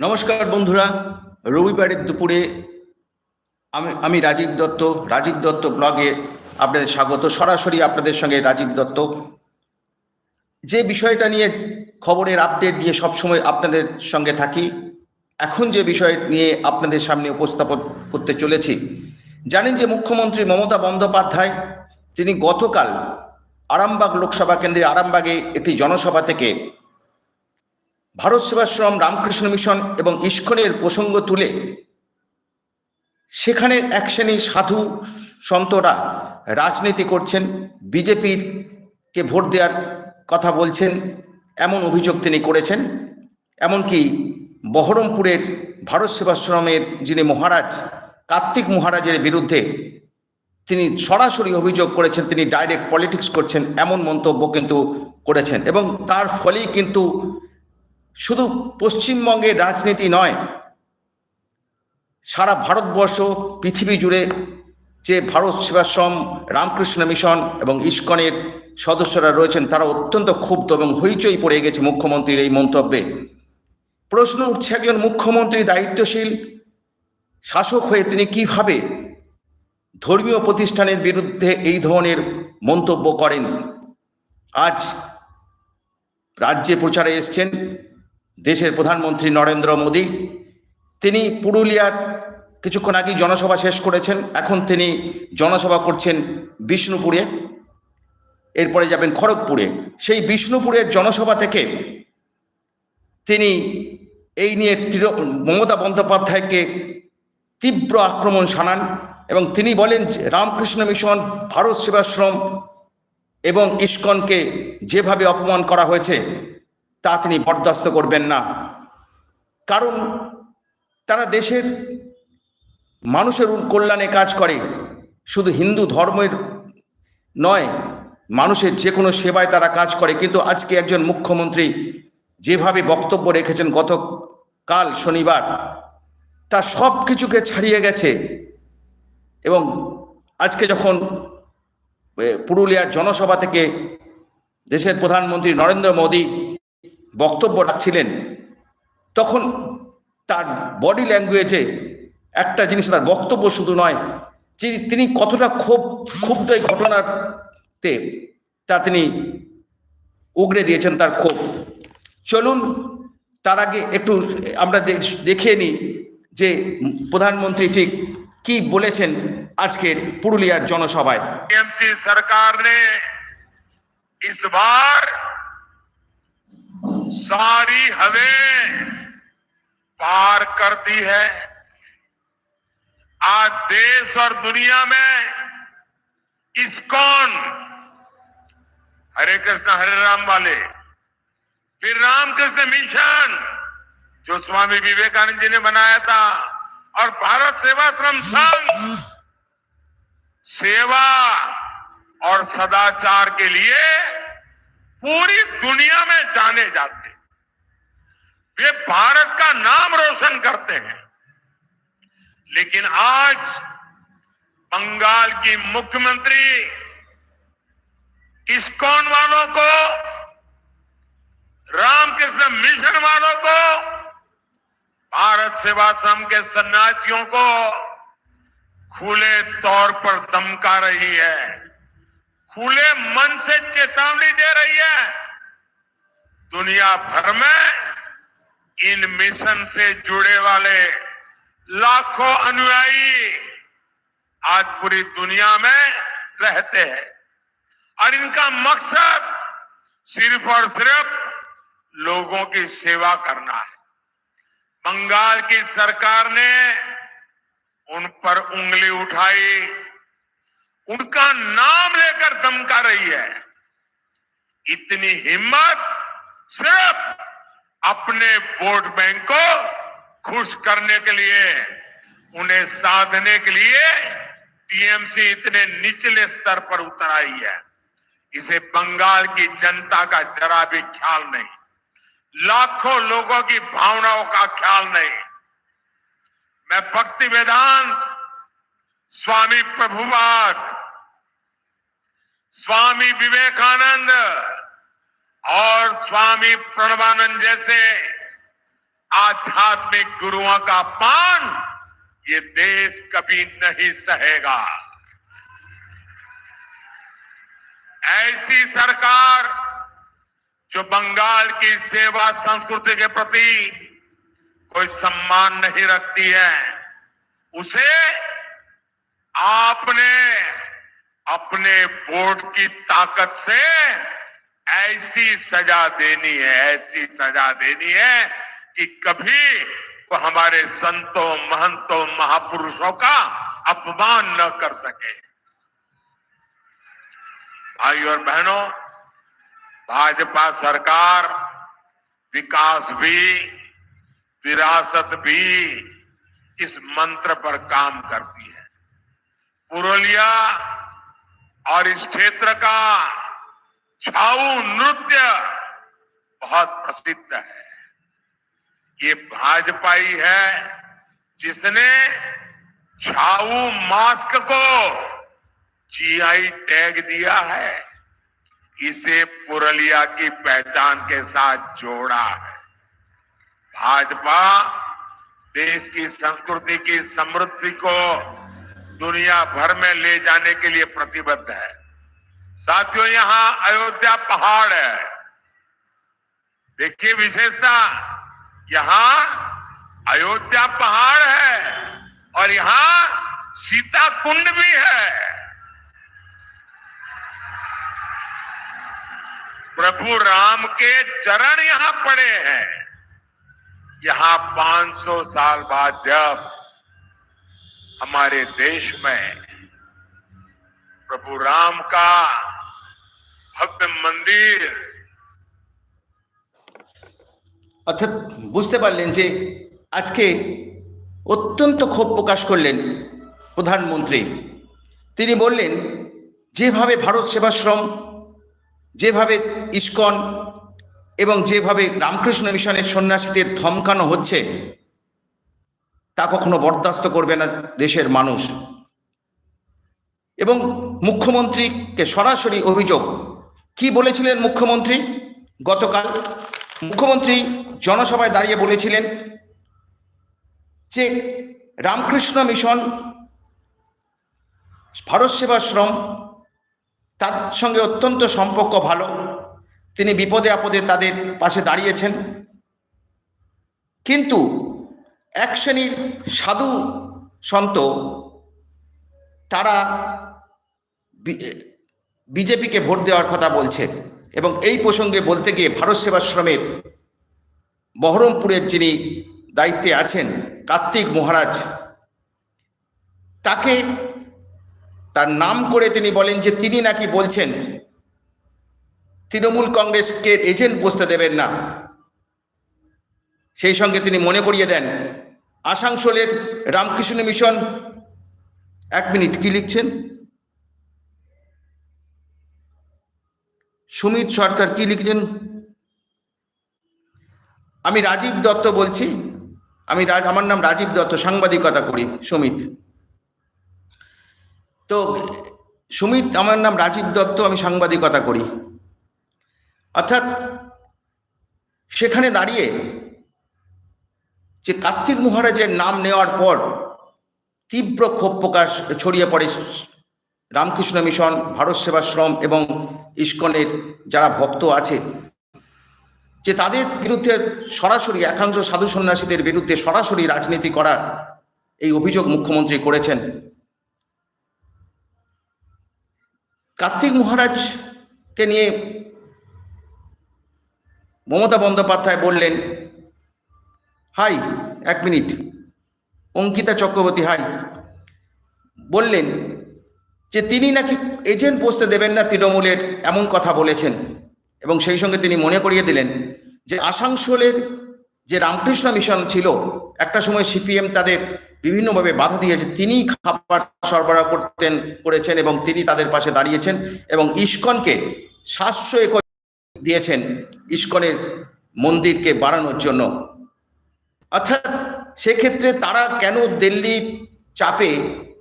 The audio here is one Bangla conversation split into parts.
নমস্কার বন্ধুরা, রবিবারের দুপুরে আমি আমি রাজীব দত্ত রাজীব দত্ত ব্লগে আপনাদের স্বাগত। সরাসরি আপনাদের সঙ্গে রাজীব দত্ত। যে বিষয়টা নিয়ে খবরের আপডেট নিয়ে সবসময় আপনাদের সঙ্গে থাকি, এখন যে বিষয় নিয়ে আপনাদের সামনে উপস্থাপন করতে চলেছি, জানেন যে মুখ্যমন্ত্রী মমতা বন্দ্যোপাধ্যায়, তিনি গতকাল আরামবাগ লোকসভা কেন্দ্রের আরামবাগে একটি জনসভা থেকে ভারত সেবাশ্রম, রামকৃষ্ণ মিশন এবং ইস্কনের প্রসঙ্গ তুলে সেখানে এক শ্রেণির সাধু সন্তরা রাজনীতি করছেন, বিজেপির কে ভোট দেওয়ার কথা বলছেন, এমন অভিযোগ তিনি করেছেন। এমনকি বহরমপুরের ভারত সেবাশ্রমের যিনি মহারাজ, কার্তিক মহারাজের বিরুদ্ধে তিনি সরাসরি অভিযোগ করেছেন, তিনি ডাইরেক্ট পলিটিক্স করছেন, এমন মন্তব্য কিন্তু করেছেন। এবং তার ফলেই কিন্তু শুধু পশ্চিমবঙ্গের রাজনীতি নয়, সারা ভারতবর্ষ, পৃথিবী জুড়ে যে ভারত সেবাশ্রম, রামকৃষ্ণ মিশন এবং ইস্কনের সদস্যরা রয়েছেন, তারা অত্যন্ত ক্ষুব্ধ এবং হইচই পড়ে গেছে মুখ্যমন্ত্রীর এই মন্তব্যে। প্রশ্ন উঠছে একজন মুখ্যমন্ত্রী দায়িত্বশীল, শাসক হয়ে তিনি কীভাবে ধর্মীয় প্রতিষ্ঠানের বিরুদ্ধে এই ধরনের মন্তব্য করেন? আজ রাজ্যে প্রচারে এসছেন দেশের প্রধানমন্ত্রী নরেন্দ্র মোদী, তিনি পুরুলিয়ার কিছুক্ষণ আগেই জনসভা শেষ করেছেন, এখন তিনি জনসভা করছেন বিষ্ণুপুরে, এরপরে যাবেন খড়গপুরে। সেই বিষ্ণুপুরের জনসভা থেকে তিনি এই নিয়ে মমতা বন্দ্যোপাধ্যায়কে তীব্র আক্রমণ শানান এবং তিনি বলেন রামকৃষ্ণ মিশন, ভারত সেবাশ্রম এবং ইস্কনকে যেভাবে অপমান করা হয়েছে তা তিনি বরদাস্ত করবেন না। কারণ তারা দেশের মানুষের কল্যাণে কাজ করে। শুধু হিন্দু ধর্মের নয়, মানুষের যে কোনো সেবায় তারা কাজ করে। কিন্তু আজকে একজন মুখ্যমন্ত্রী যেভাবে বক্তব্য রেখেছেন গতকাল শনিবার, তা সব কিছুকে ছাড়িয়ে গেছে। এবং আজকে যখন পুরুলিয়ার জনসভা থেকে দেশের প্রধানমন্ত্রী নরেন্দ্র মোদী বক্তব্য রাখছিলেন তখন তার বডি ল্যাঙ্গুয়েজে একটা জিনিস তার বক্তব্য শুধু নয় যে তিনি কতটা ক্ষোভ ক্ষুব্ধ এই ঘটনাতে তা তিনি উগড়ে দিয়েছেন তার ক্ষোভ চলুন তার আগে একটু আমরা দেখ- দেখে নিই যে প্রধানমন্ত্রী ঠিক কি বলেছেন আজকের পুরুলিয়ার জনসভায় टीएमसी सरकार ने इस बार सारी हदें पार कर दी है। आज देश और दुनिया में इस्कॉन हरे कृष्ण, हरे राम वाले। फिर रामकृष्ण मिशन, जो स्वामी विवेकानंद जी ने बनाया था। और भारत सेवाश्रम संघ, सेवा और सदाचार के लिए पूरी दुनिया में जाने जाते वे भारत का नाम रोशन करते हैं। लेकिन आज बंगाल की मुख्यमंत्री इस्कॉन वालों को, रामकृष्ण मिशन वालों को, भारत सेवाश्रम के सन्यासियों को खुले तौर पर धमका रही है। खुले मन से चेतावनी दे रही है। दुनिया भर में इन मिशन से जुड़े वाले लाखों अनुयायी आज पूरी दुनिया में रहते हैं। और इनका मकसद सिर्फ़ और सिर्फ़ लोगों की सेवा करना है। बंगाल की सरकार ने उन पर उंगली उठाई। उनका नाम लेकर धमका रही है। इतनी हिम्मत सिर्फ़ अपने वोट बैंक को खुश करने के लिए, उन्हें साधने के लिए टीएमसी इतने निचले स्तर पर उतर आई है। इसे बंगाल की जनता का जरा भी ख्याल नहीं। लाखों लोगों की भावनाओं का ख्याल नहीं। मैं भक्ति वेदांत, स्वामी प्रभुपाद स्वामी विवेकानंद और स्वामी प्रणवानंद जैसे आध्यात्मिक गुरुओं का अपमान, ये देश कभी नहीं सहेगा। ऐसी सरकार जो बंगाल की सेवा संस्कृति के प्रति कोई सम्मान नहीं रखती है, उसे आपने अपने वोट की ताकत से ऐसी सजा देनी है, ऐसी सजा देनी है कि कभी वो हमारे संतों, महंतों, महापुरुषों का अपमान न कर सके। भाई और बहनों, भाजपा सरकार विकास भी, विरासत भी इस मंत्र पर काम करती है। पुरुलिया और इस क्षेत्र का छाऊ नृत्य बहुत प्रसिद्ध है। ये भाजपा ही है जिसने छाऊ मास्क को जीआई टैग दिया है। इसे पुरलिया की पहचान के साथ जोड़ा है। भाजपा देश की संस्कृति की समृद्धि को दुनिया भर में ले जाने के लिए प्रतिबद्ध है। साथियों, यहाँ अयोध्या पहाड़ है। देखिए विशेषता, यहाँ अयोध्या पहाड़ है और यहाँ सीता कुंड भी है। प्रभु राम के चरण यहाँ पड़े हैं। यहाँ 500 साल बाद जब हमारे देश में प्रभु राम का भव्य मंदिर অর্থাৎ বুঝতে পারলেন যে আজকে অত্যন্ত ক্ষোভ প্রকাশ করলেন প্রধানমন্ত্রী তিনি বললেন যেভাবে ভারত সেবাশ্রম যেভাবে ইস্কন এবং যেভাবে রামকৃষ্ণ মিশনের সন্ন্যাসীদের ধমকানো হচ্ছে তা কখনো বরদাস্ত করবে না দেশের মানুষ। এবং মুখ্যমন্ত্রীকে সরাসরি অভিযোগ। কি বলেছিলেন মুখ্যমন্ত্রী? গতকাল মুখ্যমন্ত্রী জনসভায় দাঁড়িয়ে বলেছিলেন যে, রামকৃষ্ণ মিশন ভারত সেবাশ্রম তার সঙ্গে অত্যন্ত সম্পর্ক ভালো। তিনি বিপদে আপদে তাদের পাশে দাঁড়িয়েছেন। কিন্তু এক শ্রেণির সাধু সন্ত, তারা বিজেপিকে ভোট দেওয়ার কথা বলছে এবং এই প্রসঙ্গে বলতে গিয়ে ভারত সেবাশ্রমের বহরমপুরের যিনি দায়িত্বে আছেন কার্তিক মহারাজ, তাকে তার নাম করে তিনি বলেন যে তিনি নাকি বলছেন, তৃণমূল কংগ্রেসকে এজেন্ট বসতে দেবেন না। সেই সঙ্গে তিনি মনে করিয়ে দেন আসানসোলের রামকৃষ্ণ মিশন, এক মিনিট, কি লিখছেন? সুমিত সরকার, কি লিখছেন? আমি রাজীব দত্ত বলছি। আমি আমার নাম রাজীব দত্ত, সাংবাদিকতা করি, সুমিত। তো, সুমিত, আমার নাম রাজীব দত্ত, আমি সাংবাদিকতা করি। অর্থাৎ, সেখানে দাঁড়িয়ে যে কার্তিক মহারাজের নাম নেওয়ার পর তীব্র ক্ষোভ প্রকাশ ছড়িয়ে পড়ে রামকৃষ্ণ মিশন, ভারত সেবাশ্রম এবং ইস্কনের যারা ভক্ত আছে, যে তাদের বিরুদ্ধে সরাসরি একাংশ সাধু সন্ন্যাসীদের বিরুদ্ধে সরাসরি রাজনীতি করা এই অভিযোগ মুখ্যমন্ত্রী করেছেন। কার্তিক মহারাজকে নিয়ে মমতা বন্দ্যোপাধ্যায় বললেন হাই, এক মিনিট। অঙ্কিতা চক্রবর্তী, হাই। বললেন যে তিনি নাকি এজেন্ট বসতে দেবেন না তৃণমূলের, এমন কথা বলেছেন। এবং সেই সঙ্গে তিনি মনে করিয়ে দিলেন যে আসানসোলের যে রামকৃষ্ণ মিশন ছিল, একটা সময় সিপিএম তাদের বিভিন্নভাবে বাধা দিয়েছে। তিনি খাবার সরবরাহ করতেন, করেছেন এবং তিনি তাদের পাশে দাঁড়িয়েছেন এবং ইস্কনকে সাতশো একর দিয়েছেন, ইস্কনের মন্দিরকে বাড়ানোর জন্য। অর্থাৎ সেক্ষেত্রে তারা কেন দিল্লি চাপে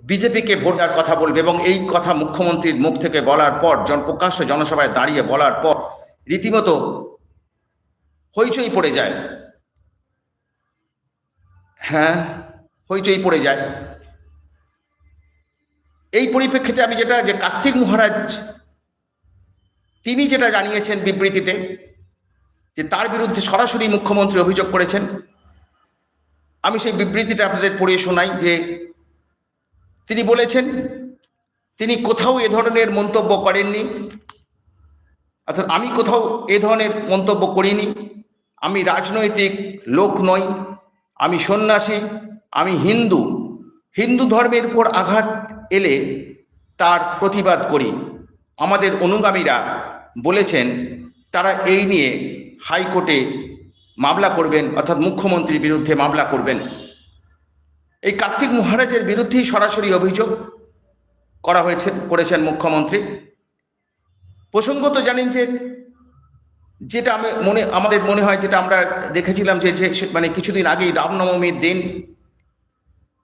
বিজেপিকে ভোট দেওয়ার কথা বলবে এবং এই কথা মুখ্যমন্ত্রীর মুখ থেকে বলার পর জন প্রকাশ্য জনসভায় দাঁড়িয়ে বলার পর রীতিমতো হইচই পড়ে যায়। হ্যাঁ হইচই পড়ে যায়। এই পরিপ্রেক্ষিতে আমি যেটা, যে কার্তিক মহারাজ, তিনি যেটা জানিয়েছেন বিবৃতিতে, যে তার বিরুদ্ধে সরাসরি মুখ্যমন্ত্রী অভিযোগ করেছেন আমি সেই বিবৃতিটা আপনাদের পড়ে শোনাই যে তিনি বলেছেন, তিনি কোথাও এ ধরনের মন্তব্য করেননি, অর্থাৎ আমি কোথাও এ ধরনের মন্তব্য করিনি, আমি রাজনৈতিক লোক নই, আমি সন্ন্যাসী, আমি হিন্দু হিন্দু ধর্মের উপর আঘাত এলে তার প্রতিবাদ করি। আমাদের অনুগামীরা বলেছেন, তারা এই নিয়ে হাইকোর্টে মামলা করবেন, অর্থাৎ মুখ্যমন্ত্রীর বিরুদ্ধে মামলা করবেন। এই কার্তিক মহারাজের বিরুদ্ধেই সরাসরি অভিযোগ করা হয়েছে, করেছেন মুখ্যমন্ত্রী। প্রসঙ্গত জানেন যে, যেটা আমি মনে, আমাদের মনে হয় যেটা আমরা দেখেছিলাম যে যে মানে কিছুদিন আগেই রামনবমীর দিন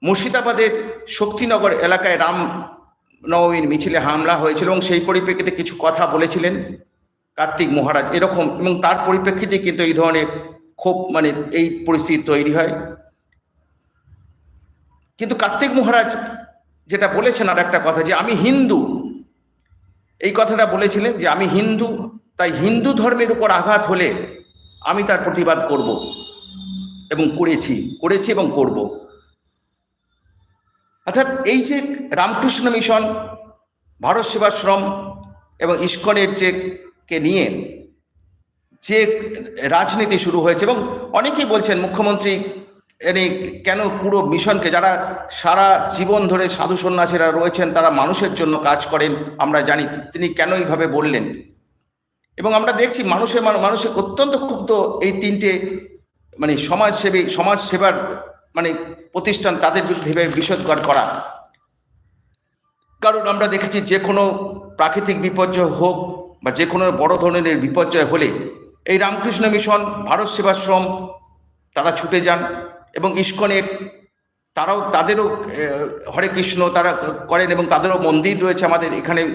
মুর্শিদাবাদের শক্তিনগর এলাকায় রাম নবমীর মিছিলে হামলা হয়েছিল এবং সেই পরিপ্রেক্ষিতে কিছু কথা বলেছিলেন কার্তিক মহারাজ। এরকম, এবং তার পরিপ্রেক্ষিতে কিন্তু এই ধরনের ক্ষোভ মানে এই পরিস্থিতি তৈরি হয়। কিন্তু কার্তিক মহারাজ যেটা বলেছেন আর একটা কথা যে আমি হিন্দু। এই কথাটা বলেছিলেন যে আমি হিন্দু, তাই হিন্দু ধর্মের উপর আঘাত হলে আমি তার প্রতিবাদ করব এবং করেছি করেছি এবং করব। অর্থাৎ এই যে রামকৃষ্ণ মিশন, ভারত সেবাশ্রম এবং ইস্কনের যে কে নিয়ে যে রাজনীতি শুরু হয়েছে এবং অনেকেই বলছেন মুখ্যমন্ত্রী এনে কেন পুরো মিশনকে, যারা সারা জীবন ধরে সাধু সন্ন্যাসীরা রয়েছেন, তারা মানুষের জন্য কাজ করেন, আমরা জানি, তিনি কেন এইভাবে বললেন? এবং আমরা দেখছি মানুষের মানু- মানুষের অত্যন্ত ক্ষুব্ধ এই তিনটে মানে সমাজসেবী, সমাজসেবার মানে প্রতিষ্ঠান তাদের বিরুদ্ধে বিষোদ্গার করা। কারণ আমরা দেখেছি যে কোনো প্রাকৃতিক বিপর্যয় হোক বা যে কোনো বড় ধরনের বিপর্যয় হলে এই রামকৃষ্ণ মিশন, ভারত সেবাশ্রম, তারা ছুটে যান এবং ইস্কনের তারাও, তাদেরও হরে কৃষ্ণ তারা করেন এবং তাদেরও মন্দির রয়েছে আমাদের এখানে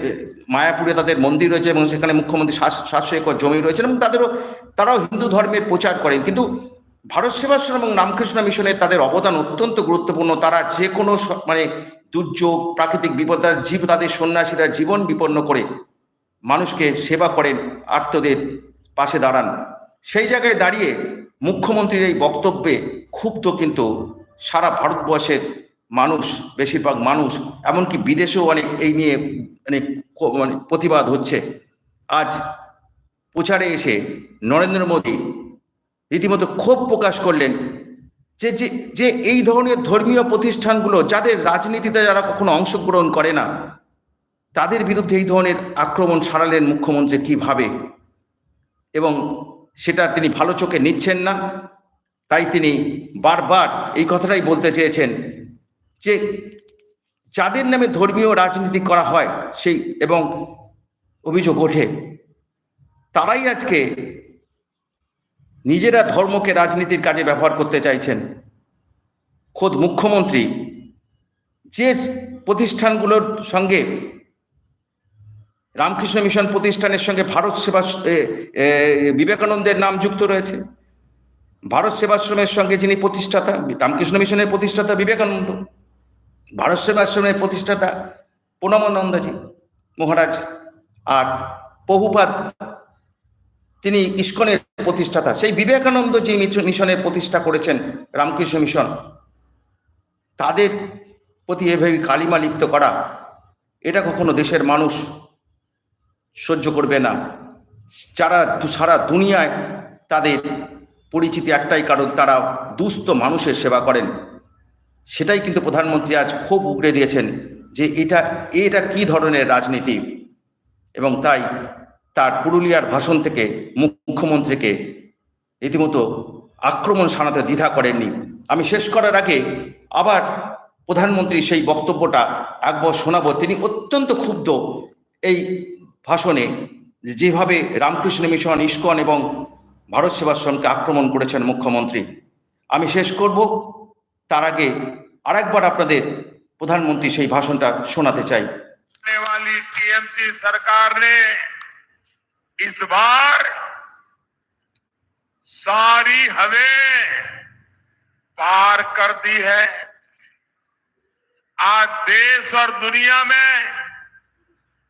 মায়াপুরে তাদের মন্দির রয়েছে এবং সেখানে মুখ্যমন্ত্রী সাত- সাতশো একর জমি রয়েছে এবং তাদেরও, তারাও হিন্দু ধর্মের প্রচার করেন। কিন্তু ভারত সেবাশ্রম এবং রামকৃষ্ণ মিশনের তাদের অবদান অত্যন্ত গুরুত্বপূর্ণ। তারা যে কোনো মানে দুর্যোগ, প্রাকৃতিক বিপদ জীব, তাদের সন্ন্যাসীরা জীবন বিপন্ন করে মানুষকে সেবা করেন, আর্তদের পাশে দাঁড়ান। সেই জায়গায় দাঁড়িয়ে মুখ্যমন্ত্রীর এই বক্তব্যে ক্ষুব্ধ কিন্তু সারা ভারতবর্ষের মানুষ, বেশিরভাগ মানুষ, এমনকি বিদেশেও অনেক এই নিয়ে মানে মানে প্রতিবাদ হচ্ছে। আজ প্রচারে এসে নরেন্দ্র মোদী রীতিমতো ক্ষোভ প্রকাশ করলেন যে যে এই ধরনের ধর্মীয় প্রতিষ্ঠানগুলো যাদের রাজনীতিতে যারা কখনো অংশগ্রহণ করে না, তাদের বিরুদ্ধে এই ধরনের আক্রমণ সারালেন মুখ্যমন্ত্রী কীভাবে? এবং সেটা তিনি ভালো চোখে নিচ্ছেন না। তাই তিনি বারবার এই কথাটাই বলতে চেয়েছেন যে যাদের নামে ধর্মীয় রাজনীতি করা হয়, সেই এবং অভিযোগ ওঠে, তারাই আজকে নিজেরা ধর্মকে রাজনীতির কাজে ব্যবহার করতে চাইছেন। খোদ মুখ্যমন্ত্রী যে প্রতিষ্ঠানগুলোর সঙ্গে রামকৃষ্ণ মিশন প্রতিষ্ঠানের সঙ্গে ভারত সেবা বিবেকানন্দের নাম যুক্ত রয়েছে। ভারত সেবাশ্রমের সঙ্গে যিনি প্রতিষ্ঠাতা, রামকৃষ্ণ মিশনের প্রতিষ্ঠাতা বিবেকানন্দ, ভারত সেবাশ্রমের প্রতিষ্ঠাতা প্রণমানন্দজি মহারাজ আর বহুপাদ তিনি ইস্কনের প্রতিষ্ঠাতা। সেই বিবেকানন্দ যে মিশনের প্রতিষ্ঠা করেছেন রামকৃষ্ণ মিশন, তাদের প্রতি এভাবে কালিমা লিপ্ত করা, এটা কখনো দেশের মানুষ সহ্য করবে না। যারা সারা দুনিয়ায় তাদের পরিচিতি একটাই কারণ, তারা দুস্থ মানুষের সেবা করেন। সেটাই কিন্তু প্রধানমন্ত্রী আজ খুব উগড়ে দিয়েছেন যে এটা এটা কি ধরনের রাজনীতি? এবং তাই তার পুরুলিয়ার ভাষণ থেকে মুখ্যমন্ত্রীকে রীতিমতো আক্রমণ শানাতে দ্বিধা করেননি। আমি শেষ করার আগে আবার প্রধানমন্ত্রী সেই বক্তব্যটা একবার শোনাবো। তিনি অত্যন্ত ক্ষুব্ধ এই ভাষণে যেভাবে রামকৃষ্ণ মিশন ইস্কন এবং ভারত সেবাশ্রমকে আক্রমণ করেছেন মুখ্যমন্ত্রী আমি শেষ করব তার আগে আরেকবার আপনাদের প্রধানমন্ত্রী সেই ভাষণটা শোনাতে চাই आने वाली टीएमसी सरकार ने इस बार सारी हदें पार कर दी है आज देश और दुनिया में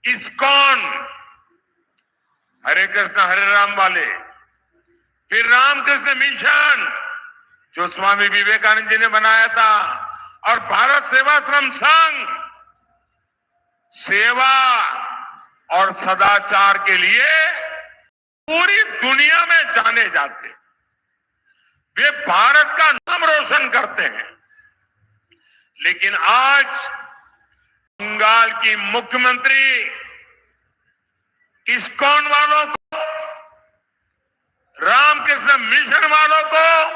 इस्कॉन हरे कृष्ण हरे राम वाले। फिर रामकृष्ण मिशन, जो स्वामी विवेकानंद जी ने बनाया था, और भारत सेवाश्रम संघ। सेवा और सदाचार के लिए पूरी दुनिया में जाने जाते। वे भारत का नाम रोशन करते हैं। लेकिन आज बंगाल की मुख्यमंत्री इस्कॉन वालों को रामकृष्ण मिशन वालों को,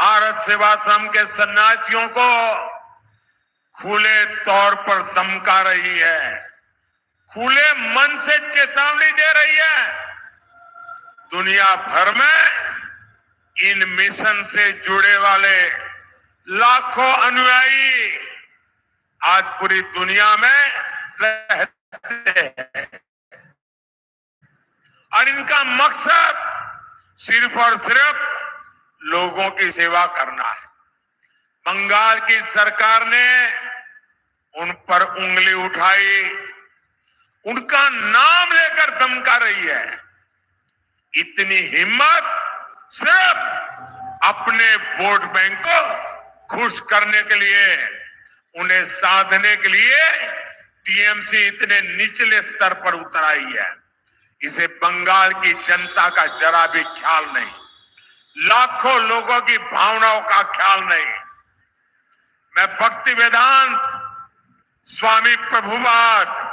भारत सेवाश्रम के सन्यासियों को खुले तौर पर धमका रही है। खुले मन से चेतावनी दे रही है। दुनिया भर में इन मिशन से जुड़े वाले लाखों अनुयायी आज पूरी दुनिया में रहते हैं। और इनका मकसद सिर्फ़ और सिर्फ़ लोगों की सेवा करना है। बंगाल की सरकार ने उन पर उंगली उठाई। उनका नाम लेकर धमका रही है। इतनी हिम्मत सिर्फ़ अपने वोट बैंक को खुश करने के लिए, उन्हें साधने के लिए टीएमसी इतने निचले स्तर पर उतर आई है। इसे बंगाल की जनता का जरा भी ख्याल नहीं। लाखों लोगों की भावनाओं का ख्याल नहीं। मैं भक्ति वेदांत, स्वामी प्रभुवाद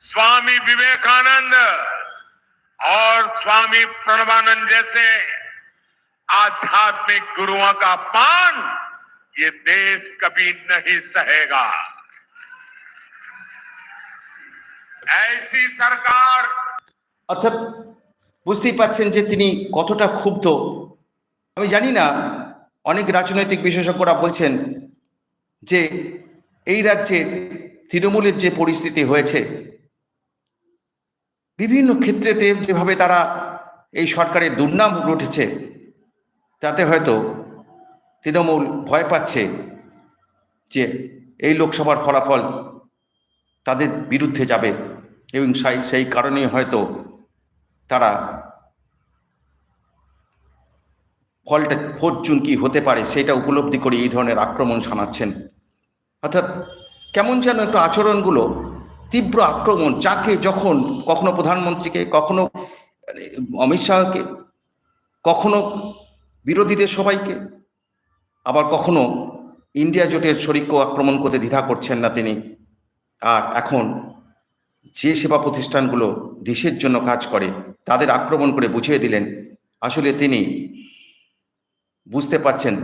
स्वामी विवेकानंद और स्वामी प्रणवानंद जैसे आध्यात्मिक गुरुओं का अपमान ये देश कभी नहीं सहेगा। ऐसी सरकार অর্থাৎ বুঝতেই পাচ্ছেন যে তিনি কতটা ক্ষুব্ধ আমি জানি না অনেক রাজনৈতিক বিশেষজ্ঞরা বলছেন যে এই রাজ্যে তৃণমূলের যে পরিস্থিতি হয়েছে বিভিন্ন ক্ষেত্রেতে যেভাবে তারা এই সরকারের দুর্নাম উঠেছে তাতে হয়তো তৃণমূল ভয় পাচ্ছে যে এই লোকসভার ফলাফল তাদের বিরুদ্ধে যাবে এবং সেই সেই কারণেই হয়তো তারা ফলটা ফোর জুন কি হতে পারে সেটা উপলব্ধি করে এই ধরনের আক্রমণ শানাচ্ছেন। অর্থাৎ কেমন যেন একটু আচরণগুলো, তীব্র আক্রমণ, যাকে যখন কখনো প্রধানমন্ত্রীকে, কখনো অমিত শাহকে, কখনো বিরোধীদের সবাইকে, আবার কখনো ইন্ডিয়া জোটের শরিককেও আক্রমণ করতে দ্বিধা করছেন না তিনি। আর এখন যে সেবা প্রতিষ্ঠানগুলো দেশের জন্য কাজ করে, তাদের আক্রমণ করে বুঝিয়ে দিলেন। আসলে তিনি বুঝতে পাচ্ছেন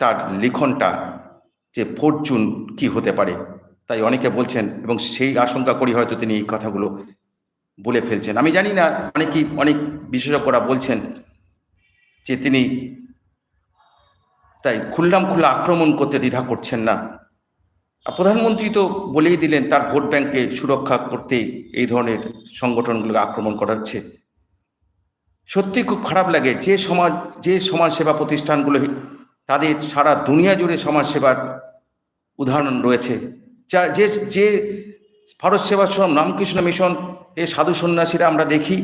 তার লিখনটা যে ফরচুন কি হতে পারে, তাই অনেকে বলছেন এবং সেই আশঙ্কা করি হয়তো তিনি এই কথাগুলো বলে ফেলছেন। আমি জানি না, অনেকেই, অনেক বিশেষজ্ঞরা বলছেন যে তিনি তাই খুল্লাম খুল্লা আক্রমণ করতে দ্বিধা করছেন না। প্রধানমন্ত্রী তো বলেই দিলেন, তার ভোট ব্যাংককে সুরক্ষা করতে এই ধরনের সংগঠনগুলোকে আক্রমণ করা হচ্ছে সত্যি খুব খারাপ লাগে, যে সমাজ যে সমাজ সেবা প্রতিষ্ঠানগুলো তাদের সারা দুনিয়া জুড়ে সমাজ সেবার উদাহরণ রয়েছে। যা, যে যে ভারত সেবাশ্রম রামকৃষ্ণ মিশন, এ সাধু সন্ন্যাসীরা আমরা দেখি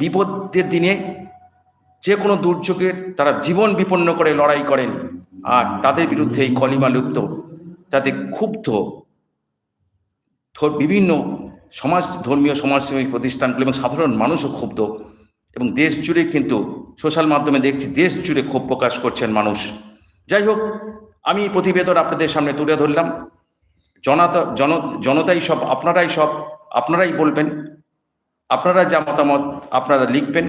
বিপদের দিনে যে কোনো দুর্যোগের তারা জীবন বিপন্ন করে লড়াই করেন, আর তাদের বিরুদ্ধে এই কলিমা লুপ্ত। তাতে ক্ষুব্ধ বিভিন্ন সমাজ, ধর্মীয় সমাজসেবী প্রতিষ্ঠানগুলো এবং সাধারণ মানুষও ক্ষুব্ধ এবং দেশ জুড়ে কিন্তু সোশ্যাল মাধ্যমে দেখছি দেশ জুড়ে ক্ষোভ প্রকাশ করছেন মানুষ। যাই হোক, আমি প্রতিবেদন আপনাদের সামনে তুলে ধরলাম। জনতা, জন, জনতাই সব, আপনারাই সব, আপনারাই বলবেন, আপনারা যা মতামত আপনারা লিখবেন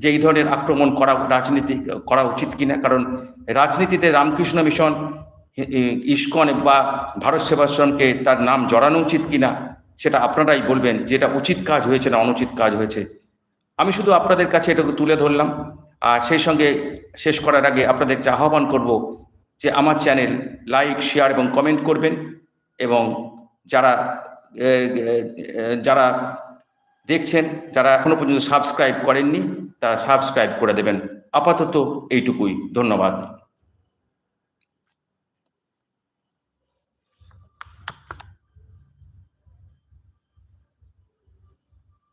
যে এই ধরনের আক্রমণ করা, রাজনীতি করা উচিত কিনা। কারণ রাজনীতিতে রামকৃষ্ণ মিশন ইস্কন বা ভারত সেবাশ্রমকে তার নাম জড়ানো উচিত কিনা, সেটা আপনারাই বলবেন যে এটা উচিত কাজ হয়েছে না অনুচিত কাজ হয়েছে। আমি শুধু আপনাদের কাছে এটাকে তুলে ধরলাম, আর সেই সঙ্গে শেষ করার আগে আপনাদের আহ্বান করব যে আমার চ্যানেল লাইক, শেয়ার এবং কমেন্ট করবেন, এবং যারা যারা দেখছেন, যারা এখনও পর্যন্ত সাবস্ক্রাইব করেননি, তারা সাবস্ক্রাইব করে দেবেন। আপাতত এইটুকুই, ধন্যবাদ।